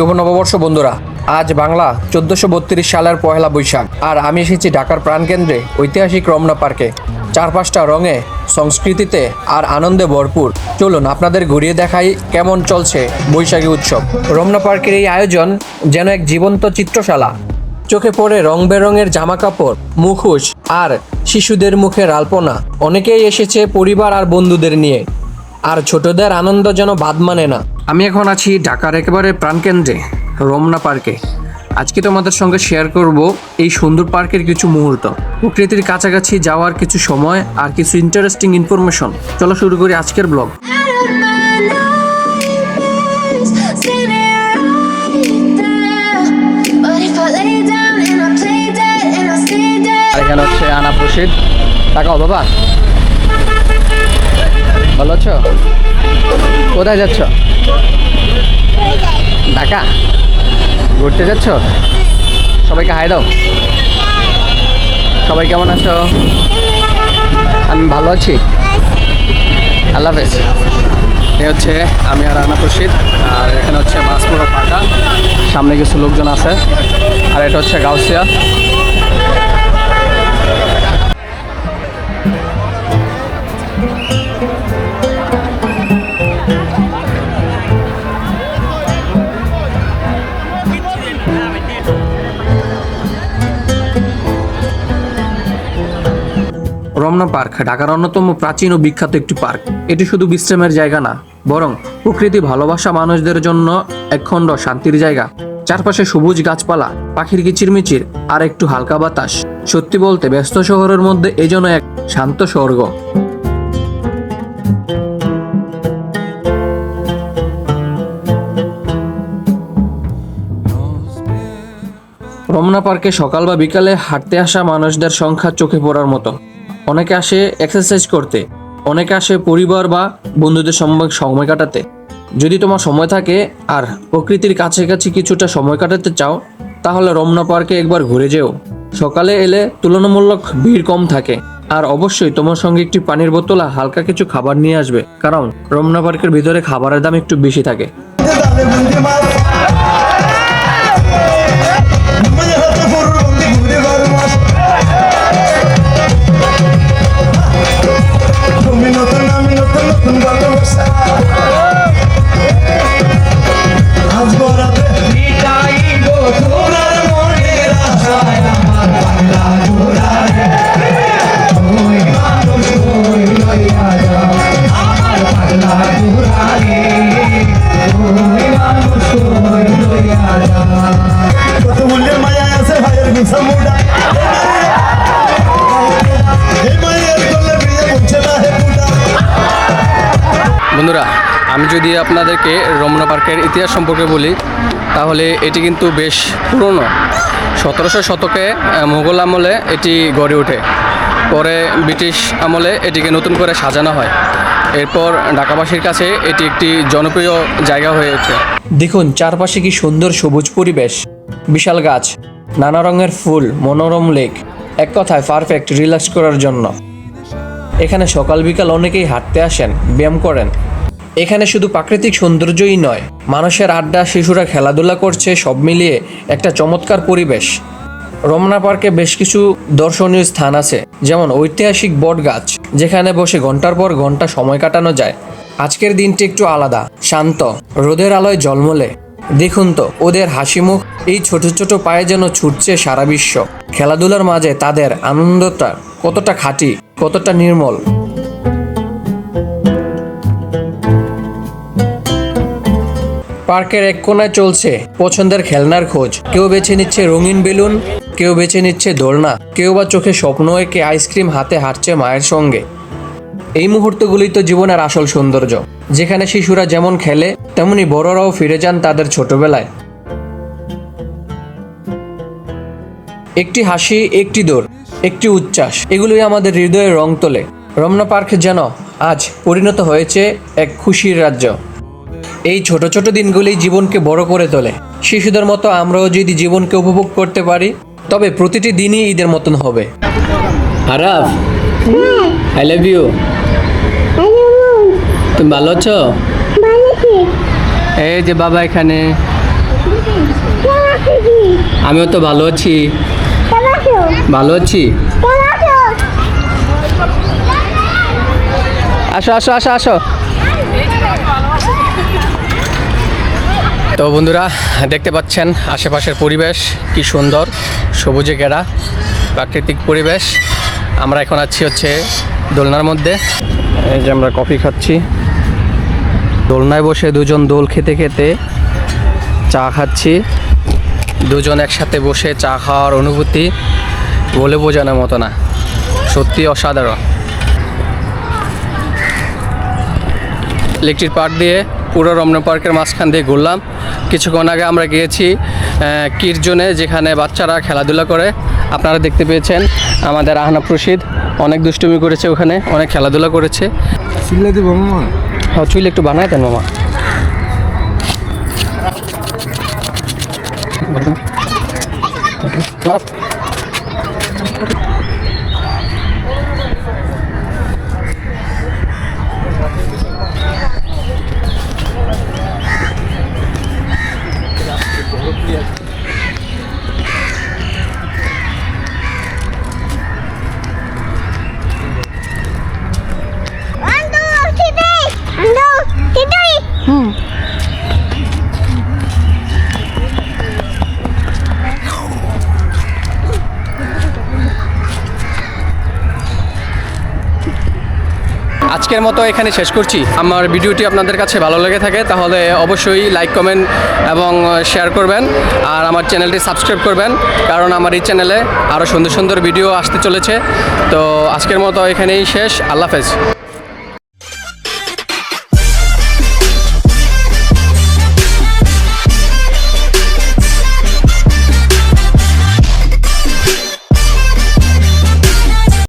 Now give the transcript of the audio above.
শুভ নববর্ষ বন্ধুরা। আজ বাংলা চোদ্দশো বত্রিশ সালের পয়লা বৈশাখ। আর আমি এসেছি ঢাকার প্রাণকেন্দ্রে ঐতিহাসিক রমনা পার্কে। চারপাশটা রঙে, সংস্কৃতিতে আর আনন্দে ভরপুর। চলুন আপনাদের ঘুরিয়ে দেখাই কেমন চলছে বৈশাখী উৎসব। রমনা পার্কের এই আয়োজন যেন এক জীবন্ত চিত্রশালা। চোখে পড়ে রং বেরঙের জামা কাপড়, মুখোশ আর শিশুদের মুখের আলপনা। অনেকেই এসেছে পরিবার আর বন্ধুদের নিয়ে। আর ছোটদের আনন্দ যেন বাদ মানে না। আমি এখন আছি ঢাকার একেবারে প্রাণকেন্দ্রে রমনা পার্কে। আজকে তোমাদের সঙ্গে শেয়ার করব এই সুন্দর পার্কের কিছু মুহূর্ত। প্রকৃতির কাছাকাছি যাওয়ার কিছু সময় আর কিছু ইন্টারেস্টিং ইনফরমেশন চলো শুরু করি আজকের ব্লগ এখানে হচ্ছে আনা প্রসিদ টাকাও বাবা। ভালো আছো? কোথায় যাচ্ছ? ঢাকা? ঘুরতে যাচ্ছ? সবাইকে হাই দাও। সবাই কেমন আছো? আমি ভালো আছি। আল্লাহ হাফেজ। এ হচ্ছে আমি আর আনা প্রসিদ আর এখানে হচ্ছে মাসপুরো ফাঁকা সামনে কিছু লোকজন আছে। আর এটা হচ্ছে গাউসিয়া। রমনা পার্ক, ঢাকার অন্যতম প্রাচীন ও বিখ্যাত একটি পার্ক। এটি শুধু বিশ্রামের জায়গা না, বরং প্রকৃতি, ভালোবাসা মানুষদের জন্য একখণ্ড শান্তির জায়গা। চারপাশে সবুজ গাছপালা, পাখির কিচিরমিচির, আর একটু হালকা বাতাস। সত্যি বলতে, ব্যস্ত শহরের মধ্যে এ যেন এক শান্ত স্বর্গ। রমনা পার্কে সকাল বা বিকালে হাঁটতে আসা মানুষদের সংখ্যা চোখে পড়ার মতো। অনেকে আসে এক্সারসাইজ করতে, অনেকে আসে পরিবার বা বন্ধুদের সঙ্গে সময় কাটাতে। যদি তোমার সময় থাকে আর প্রকৃতির কাছাকাছি কিছুটা সময় কাটাতে চাও, তাহলে রমনা পার্কে একবার ঘুরে যেও। সকালে এলে তুলনামূলক ভিড় কম থাকে। আর অবশ্যই তোমার সঙ্গে একটি পানির বোতল আর হালকা কিছু খাবার নিয়ে আসবে। কারণ রমনা পার্কের ভিতরে খাবারের দাম একটু বেশি থাকে। বন্ধুরা, আমি যদি আপনাদেরকে রমনা পার্কের ইতিহাস সম্পর্কে বলি, তাহলে এটি কিন্তু বেশ পুরনো। সতেরোশো শতকে মুঘল আমলে এটি গড়ে ওঠে। পরে ব্রিটিশ আমলে এটিকে নতুন করে সাজানো হয়। এরপর ঢাকাবাসীর কাছে এটি একটি জনপ্রিয় জায়গা হয়ে ওঠে। দেখুন, চারপাশে কি সুন্দর সবুজ পরিবেশ, বিশাল গাছ, নানা রঙের ফুল, মনোরম লেক, এক কথায় পারফেক্ট রিল্যাক্স করার জন্য। এখানে সকাল বিকাল অনেকেই হাঁটতে আসেন, ব্যায়াম করেন। এখানে শুধু প্রাকৃতিক সৌন্দর্যই নয়, মানুষের আড্ডা, শিশুরা খেলাধুলা করছে, সব মিলিয়ে একটা চমৎকার পরিবেশ। রমনা পার্কে বেশ কিছু দর্শনীয় স্থান আছে, যেমন ঐতিহাসিক বট গাছ যেখানে বসে ঘণ্টার পর ঘণ্টা সময় কাটানো যায়। আজকের দিনটি একটু আলাদা, শান্ত, রোদের আলোয় জলমলে দেখুন তো, ওদের হাসি মুখ এই ছোট ছোট পায়ে যেন ছুটছে সারা বিশ্ব। খেলাধুলার মাঝে তাদের আনন্দটা কতটা খাঁটি, কতটা নির্মল। পার্কের এক কোনায় চলছে পছন্দের খেলনার খোঁজ। কেউ বেছে নিচ্ছে রঙিন বেলুন, কেউ বেছে নিচ্ছে দোলনা, কেউ বা চোখে স্বপ্ন এঁকে আইসক্রিম হাতে হাঁটছে মায়ের সঙ্গে। এই মুহূর্তগুলি তো জীবনের আসল সৌন্দর্য। যেখানে শিশুরা যেমন খেলে, তেমনি বড়রাও ফিরে যান তাদের ছোটবেলায়। একটি হাসি, একটি দৌড় একটি উচ্ছ্বাস, এগুলোই আমাদের হৃদয়ে রং তোলে। রমনা পার্ক যেন আজ পরিণত হয়েছে এক খুশির রাজ্য। এই ছোট ছোট দিনগুলি জীবনকে বড় করে তোলে। শিশুদের মতো আমরাও যদি জীবনকে উপভোগ করতে পারি, তবে প্রতিটি দিনই ঈদের মতন হবে। হারাফ আই লাভ ইউ তুমি ভালো আছো? এই যে বাবা এখানে। আমিও তো ভালো আছি। ভালো আছি? আসো আসো আসো আসো। তো বন্ধুরা, দেখতে পাচ্ছেন আশেপাশের পরিবেশ, কি সুন্দর, সবুজে ঘেরা প্রাকৃতিক পরিবেশ। আমরা এখন আছি হচ্ছে দোলনার মধ্যে। এই যে আমরা কফি খাচ্ছি। দোলনায় বসে দুজন দোল খেতে খেতে চা খাচ্ছি। দুজন একসাথে বসে চা খাওয়ার অনুভূতি বলে বোঝানোর মতো না, সত্যি অসাধারণ। ইলেকট্রিক পার্ক দিয়ে পুরো রমনা পার্কের মাঝখান দিয়ে ঘুরলাম। কিছুক্ষণ আগে আমরা গিয়েছি কিরজনে যেখানে বাচ্চারা খেলাধুলা করে। আপনারা দেখতে পেয়েছেন আমাদের আহনাফ রশিদ। অনেক দুষ্টুমি করেছে ওখানে অনেক খেলাধুলা করেছে। হ্যাঁ চুল একটু বানায় দেন মামা। আজকের মতো এখানে শেষ করছি। আমার ভিডিওটি আপনাদের কাছে ভালো লেগে থাকে, তাহলে অবশ্যই লাইক কমেন্ট এবং শেয়ার করবেন, আর আমার চ্যানেলটি সাবস্ক্রাইব করবেন, কারণ আমার এই চ্যানেলে আরও সুন্দর সুন্দর ভিডিও আসতে চলেছে। তো আজকের মতো এখানেই শেষ, আল্লাহ হাফেজ।